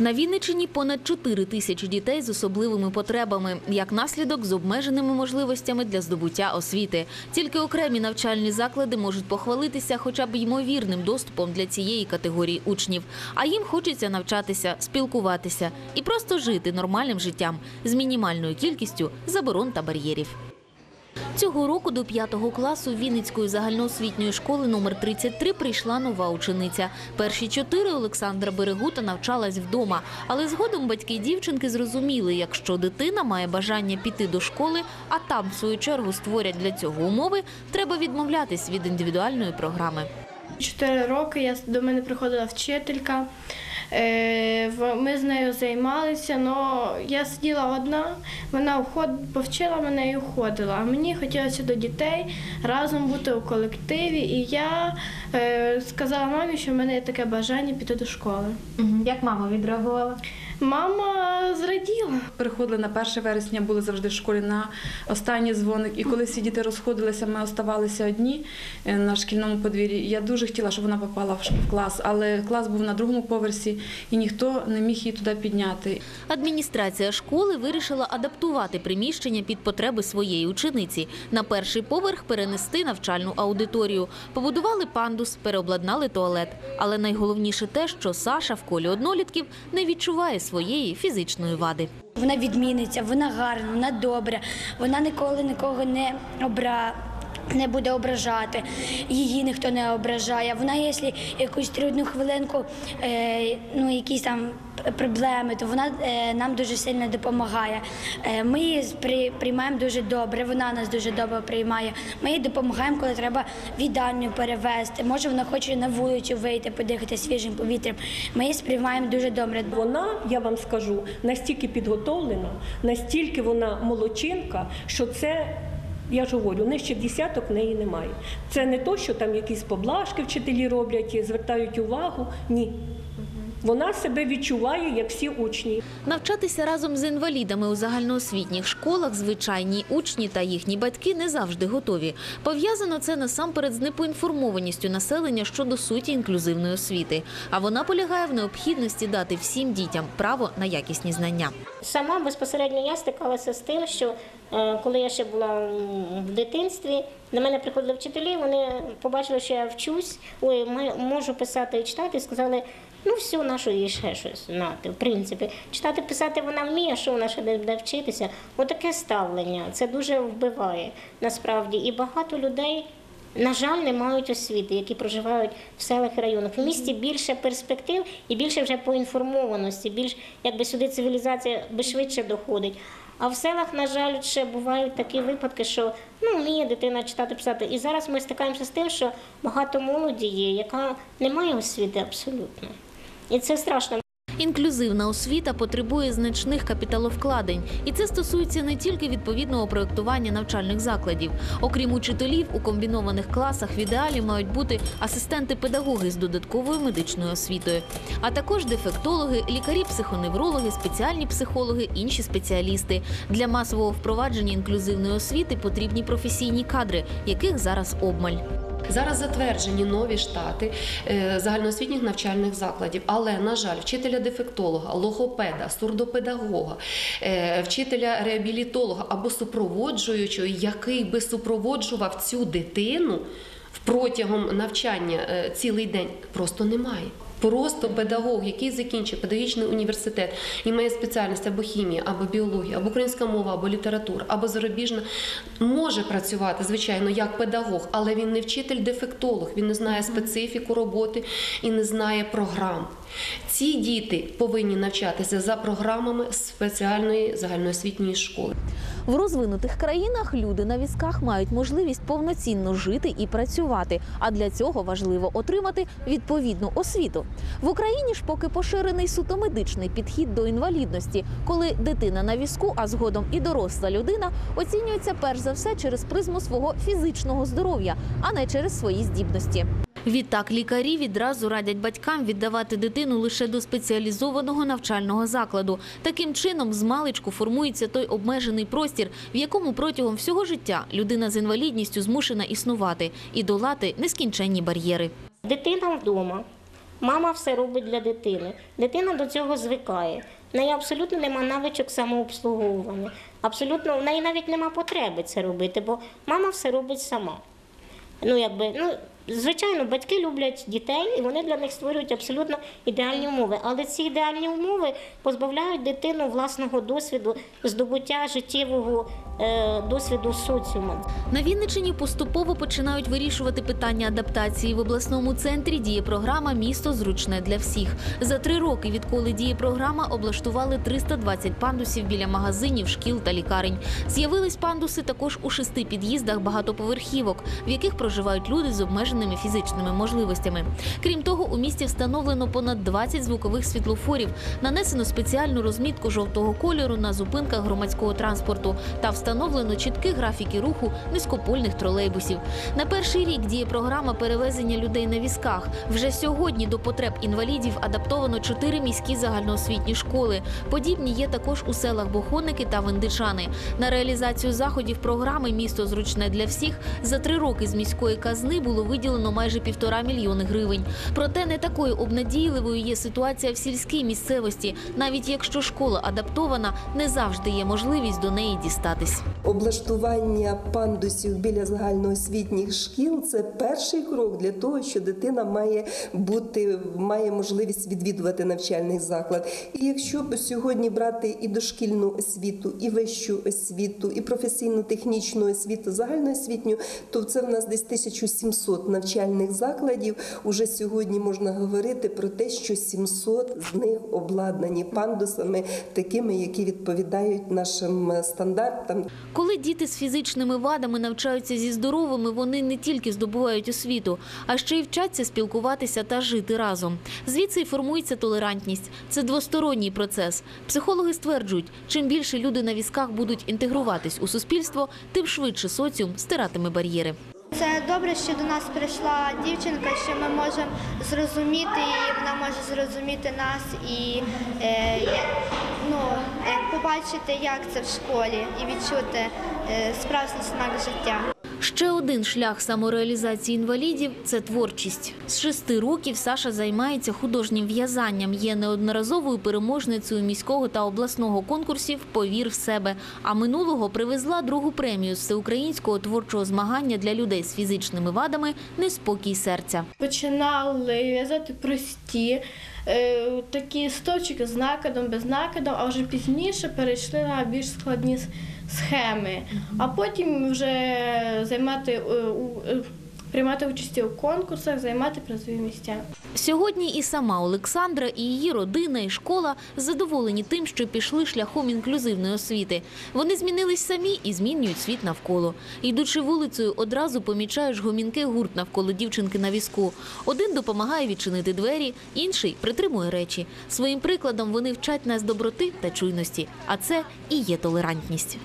На Вінниччині понад 4 тисячі дітей з особливими потребами, як наслідок з обмеженими можливостями для здобуття освіти. Тільки окремі навчальні заклади можуть похвалитися хоча б ймовірним доступом для цієї категорії учнів. А їм хочеться навчатися, спілкуватися і просто жити нормальним життям з мінімальною кількістю заборон та бар'єрів. Цього року до 5 класу Вінницької загальноосвітньої школи номер 33 прийшла нова учениця. Перші чотири Олександра Берегута навчалась вдома, але згодом батьки дівчинки зрозуміли, якщо дитина має бажання піти до школи, а там в свою чергу створять для цього умови, треба відмовлятись від індивідуальної програми. Чотири роки я до мене приходила вчителька. Е, Ми з нею займалися, але я сиділа одна, вона повчила мене і уходила. А мені хотілося до дітей разом бути у колективі, і я е, сказала мамі, що в мене є таке бажання піти до школи. Як мама відреагувала? Мама зраділа. Приходили на 1 вересня, були завжди в школі на останній дзвоник. І коли всі діти розходилися, ми оставалися одні е, на шкільному подвір'ї. Я дуже хотіла, щоб вона попала в ш- в клас, але клас був на другому поверсі, і ніхто не міг її туди підняти. Адміністрація школи вирішила адаптувати приміщення під потреби своєї учениці. На перший поверх перенести навчальну аудиторію. Побудували пандус, переобладнали туалет. Але найголовніше те, що Саша в колі однолітків не відчуває своєї фізичної вади. Вона відміниться, вона гарна, вона добра, вона ніколи нікого не обра. Не буде ображати, її ніхто не ображає. Вона, якщо якусь трудну хвилинку, е, ну якісь там проблеми, то вона е, нам дуже сильно допомагає. Е, ми її спри- приймаємо дуже добре, вона нас дуже добре приймає. Ми їй допомагаємо, коли треба віддальню перевезти. Може, вона хоче на вулицю вийти, подихати свіжим повітрям. Ми її сприймаємо дуже добре. Вона, я вам скажу, настільки підготовлена, настільки вона молодчинка, що це. Я ж говорю, нижче десяток в неї немає. Це не то, що там якісь поблажки вчителі роблять, звертають увагу. Ні. Вона себе відчуває, як всі учні. Навчатися разом з інвалідами у загальноосвітніх школах звичайні учні та їхні батьки не завжди готові. Пов'язано це насамперед з непоінформованістю населення щодо суті інклюзивної освіти. А вона полягає в необхідності дати всім дітям право на якісні знання. Сама безпосередньо я стикалася з тим, що е, коли я ще була в дитинстві, до мене приходили вчителі, вони побачили, що я вчусь, ой, можу писати і читати, і сказали, ну все, на що їй ще щось знати. В принципі, читати, писати вона вміє, що вона ще не буде вчитися. Отаке ставлення. Це дуже вбиває насправді. І багато людей. На жаль, не мають освіти, які проживають в селах і районах. В місті більше перспектив і більше вже поінформованості, більш якби сюди цивілізація би швидше доходить. А в селах, на жаль, ще бувають такі випадки, що ну вміє дитина читати, писати. І зараз ми стикаємося з тим, що багато молоді є, яка не має освіти абсолютно. І це страшно. Інклюзивна освіта потребує значних капіталовкладень, і це стосується не тільки відповідного проєктування навчальних закладів. Окрім учителів, у комбінованих класах в ідеалі мають бути асистенти-педагоги з додатковою медичною освітою, а також дефектологи, лікарі-психоневрологи, спеціальні психологи, інші спеціалісти. Для масового впровадження інклюзивної освіти потрібні професійні кадри, яких зараз обмаль. Зараз затверджені нові штати е, загальноосвітніх навчальних закладів, але на жаль, вчителя дефектолога, логопеда, сурдопедагога, е, вчителя реабілітолога або супроводжуючого, який би супроводжував цю дитину протягом навчання е, цілий день, просто немає. Просто педагог, який закінчив педагогічний університет і має спеціальність або хімія, або біологія, або українська мова, або література, або зарубіжна, може працювати, звичайно, як педагог, але він не вчитель-дефектолог, він не знає специфіку роботи і не знає програм. Ці діти повинні навчатися за програмами спеціальної загальноосвітньої школи. В розвинутих країнах люди на візках мають можливість повноцінно жити і працювати. А для цього важливо отримати відповідну освіту. В Україні ж поки поширений суто медичний підхід до інвалідності, коли дитина на візку, а згодом і доросла людина оцінюється перш за все через призму свого фізичного здоров'я, а не через свої здібності. Відтак лікарі відразу радять батькам віддавати дитину лише до спеціалізованого навчального закладу. Таким чином, з маличку формується той обмежений простір, в якому протягом всього життя людина з інвалідністю змушена існувати і долати нескінченні бар'єри. Дитина вдома Мама все робить для дитини. Дитина до цього звикає. В неї абсолютно нема навичок самообслуговування. Абсолютно в неї навіть нема потреби це робити, бо мама все робить сама. Ну, якби, ну, звичайно, батьки люблять дітей, і вони для них створюють абсолютно ідеальні умови. Але ці ідеальні умови позбавляють дитину власного досвіду, здобуття життєвого досвіду соціуму. На Вінниччині поступово починають вирішувати питання адаптації. В обласному центрі діє програма Місто зручне для всіх. За три роки, відколи діє програма, облаштували 320 пандусів біля магазинів, шкіл та лікарень. З'явились пандуси також у шести під'їздах багатоповерхівок, в яких проживають люди з обмеженими фізичними можливостями. Крім того, у місті встановлено понад 20 звукових світлофорів, нанесено спеціальну розмітку жовтого кольору на зупинках громадського транспорту та встановлено чіткі графіки руху низькопольних тролейбусів. На перший рік діє програма перевезення людей на візках. Вже сьогодні до потреб інвалідів адаптовано чотири міські загальноосвітні школи. Подібні є також у селах Бохоники та Виндичани. На реалізацію заходів програми Місто зручне для всіх за три роки з міської казни було виділено майже півтора мільйони гривень. Проте не такою обнадійливою є ситуація в сільській місцевості. Навіть якщо школа адаптована, не завжди є можливість до неї Облаштування пандусів біля загальноосвітніх шкіл це перший крок для того, що дитина має бути має можливість відвідувати навчальний заклад. І якщо сьогодні брати і дошкільну освіту, і вищу освіту, і професійно-технічну освіту, загальноосвітню, то це в нас десь 1700 навчальних закладів. Уже сьогодні можна говорити про те, що 700 з них обладнані пандусами, такими, які відповідають нашим стандартам. Коли діти з фізичними вадами навчаються зі здоровими, вони не тільки здобувають освіту, а ще й вчаться спілкуватися та жити разом. Звідси й формується толерантність. Це двосторонній процес. Психологи стверджують, чим більше люди на візках будуть інтегруватись у суспільство, тим швидше соціум стиратиме бар'єри. Це добре, що до нас прийшла дівчинка, що ми можемо зрозуміти її, вона може зрозуміти нас і е, ну, е, побачити, як це в школі, і відчути е, справжній знак життя. Ще один шлях самореалізації інвалідів це творчість. З шести років Саша займається художнім в'язанням. Є неодноразовою переможницею міського та обласного конкурсів Повір в себе. А минулого привезла другу премію з всеукраїнського творчого змагання для людей з фізичними вадами Неспокій серця. Починали в'язати прості е, такі стовпчики з накидом, без накиду, а вже пізніше перейшли на більш складні схеми. А потім вже займати е, у- е, приймати участь у конкурсах, займати призові місця. Сьогодні і сама Олександра, і її родина, і школа задоволені тим, що пішли шляхом інклюзивної освіти. Вони змінились самі і змінюють світ навколо. Йдучи вулицею, одразу помічаєш гомінки гурт навколо дівчинки на візку. Один допомагає відчинити двері, інший притримує речі. Своїм прикладом вони вчать нас доброти та чуйності. А це і є толерантність.